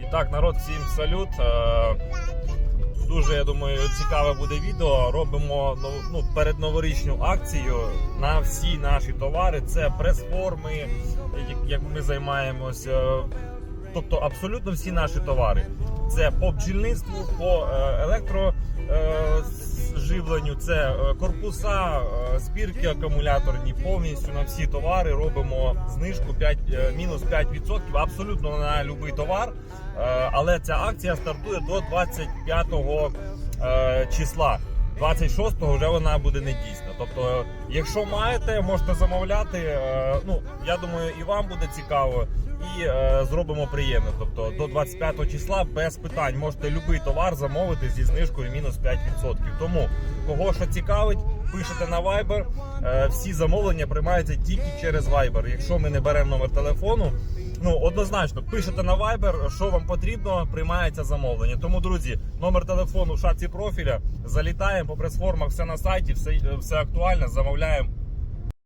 І так, народ, всім салют. Е, Дуже, я думаю, цікаве буде відео. Робимо ну, передноворічну акцію на всі наші товари. Це прес-форми, як- ми займаємося. Тобто абсолютно всі наші товари. Це по бджільництву, по е, електроживленню, це е, корпуса, спірки акумуляторні, повністю на всі товари робимо знижку 5, е, мінус 5% абсолютно на будь-який товар. Е, Але ця акція стартує до 25 е, числа. 26-го вже вона буде не дійсна. Тобто, якщо маєте, можете замовляти. Е, Ну я думаю, і вам буде цікаво, і е, зробимо приємно. Тобто до 25 числа без питань можете будь-який товар замовити зі знижкою мінус 5%. Тому кого що цікавить, пишете на Viber. Е, Всі замовлення приймаються тільки через Viber. Якщо ми не беремо номер телефону, ну однозначно пишете на Viber, що вам потрібно, приймається замовлення. Тому, друзі, номер телефону в шапці профіля. Залітаємо по прес-формах, все на сайті, все, все актуально. Замовляємо